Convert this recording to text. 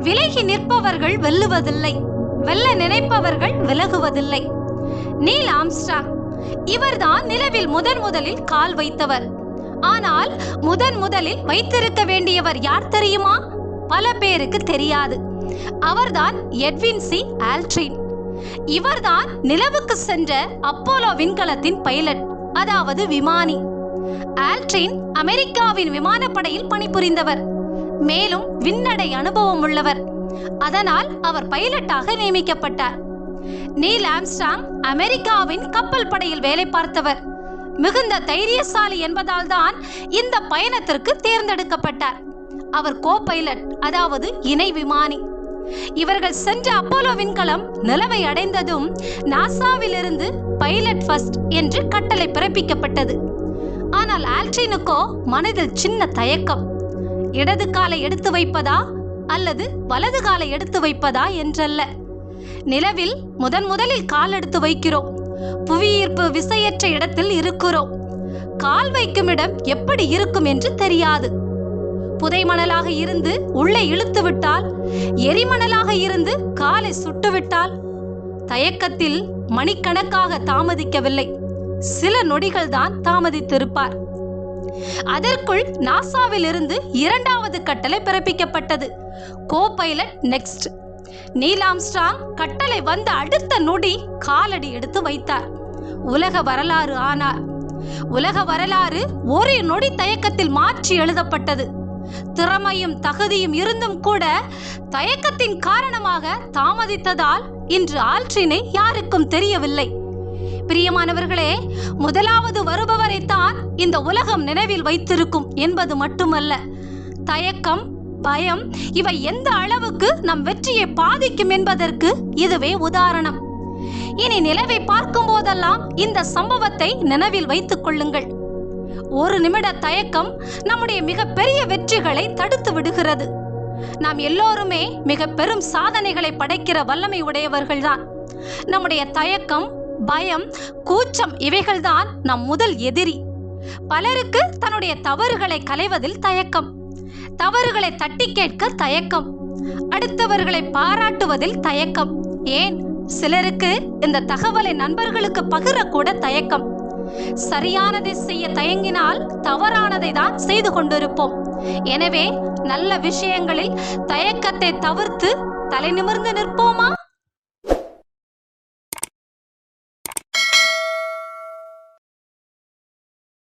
விலகி நிற்பவர்கள் வெல்லுவதில்லை. வெல்ல நினைப்பவர்கள் விலகுவதில்லை. நீல் ஆம்ஸ்டாங் இவர்தான் நிலவில் முதன் முதலில் கால் வைத்தவர். ஆனால் முதன் முதலில் வைத்திருக்க வேண்டியவர் யார் தெரியுமா? பல பேருக்கு தெரியாது. அவர்தான் எட்வின் சி. ஆல்ட்ரின். இவர்தான் நிலவுக்கு சென்ற அப்போலோ விண்கலத்தின் பைலட் அதாவது விமானி. ஆல்ட்ரின் அமெரிக்காவின் விமானப்படையில் பணிபுரிந்தவர். மேலும் விண்ணடை அனுபவம் உள்ளவர் அதனால் அவர் பைலட்டாக நியமிக்கப்பட்டார். நீல் ஆம்ஸ்டாங் அமெரிக்காவின் கப்பல் படையில் வேலை பார்த்தவர். மிகுந்த தைரியசாலி என்பதால் தான் இந்த பயணத்திற்கு தேர்ந்தெடுக்கப்பட்டார். அவர் கோ பைலட் அதாவது இணை விமானி. இவர்கள் சென்ற அப்போலோ விண்கலம் நிலவை அடைந்ததும் நாசாவிலிருந்து பைலட் ஃபர்ஸ்ட் என்று கட்டளை பிறப்பிக்கப்பட்டது. ஆனால் ஆல்ட்ரினுக்கோ மனதில் சின்ன தயக்கம். இடது காலை எடுத்து வைப்பதா அல்லது வலது காலை எடுத்து வைப்பதா என்றல்ல. நிலவில் முதன் முதலில் கால் எடுத்து வைக்கிறோம். புவியீர்ப்பு விசையற்ற இடத்தில் இருக்கிறோம். கால் வைக்கும் இடம் எப்படி இருக்கும் என்று தெரியாது. புதைமணலாக இருந்து உள்ளே இழுத்து விட்டால் எரிமணலாக இருந்து காலை சுட்டுவிட்டால் தயக்கத்தில் மணிக்கணக்காக தாமதிக்கவில்லை. சில நொடிகள் தான் தாமதித்திருப்பார். அதற்குள் நாசாவில் இருந்து இரண்டாவது கட்டளை பிறப்பிக்கப்பட்டது. Co pilot next Neil Armstrong கட்டளை வந்த அடுத்த நொடி காலடி எடுத்து வைத்தார். உலக வரலாறு ஆனார். உலக வரலாறு ஒரு நொடி தயக்கத்தில் மாற்றி எழுதப்பட்டது. திறமையும் தகுதியும் இருந்தும் கூட தயக்கத்தின் காரணமாக தாமதித்ததால் இன்று ஆல்ட்ரினை யாருக்கும் தெரியவில்லை. பிரியமானவர்களே முதலாவது வருபவரை இந்த உலகம் நினைவில் வைத்திருக்கும் என்பது மட்டுமல்ல. தயக்கம் பயம் இவை எந்த அளவுக்கு நம் வெற்றியை பாதிக்கும் என்பதற்கு இதுவே உதாரணம். இனி நிலவை பார்க்கும் போதெல்லாம் இந்த சம்பவத்தை நினைவில் வைத்துக் கொள்ளுங்கள். ஒரு நிமிட தயக்கம் நம்முடைய மிகப்பெரிய வெற்றிகளை தடுத்து விடுகிறது. நாம் எல்லோருமே மிக பெரும் சாதனைகளை படைக்கிற வல்லமை உடையவர்கள்தான். நம்முடைய தயக்கம் பயம் கூச்சம் இவைகள்தான் நம் முதல் எதிரி. பலருக்கு தன்னுடைய தவறுகளை களைவதில் தயக்கம். தவறுகளை தட்டி கேட்க தயக்கம். அடுத்தவர்களை பாராட்டுவதில் தயக்கம். ஏன்? சிலருக்கு இந்த தகவலை நண்பர்களுக்கு பகிரக்கூட தயக்கம். சரியானதை செய்ய தயங்கினால் தவறானதை தான் செய்து கொண்டிருப்போம். எனவே நல்ல விஷயங்களில் தயக்கத்தை தவிர்த்து தலை நிமிர்ந்து நிற்போமா?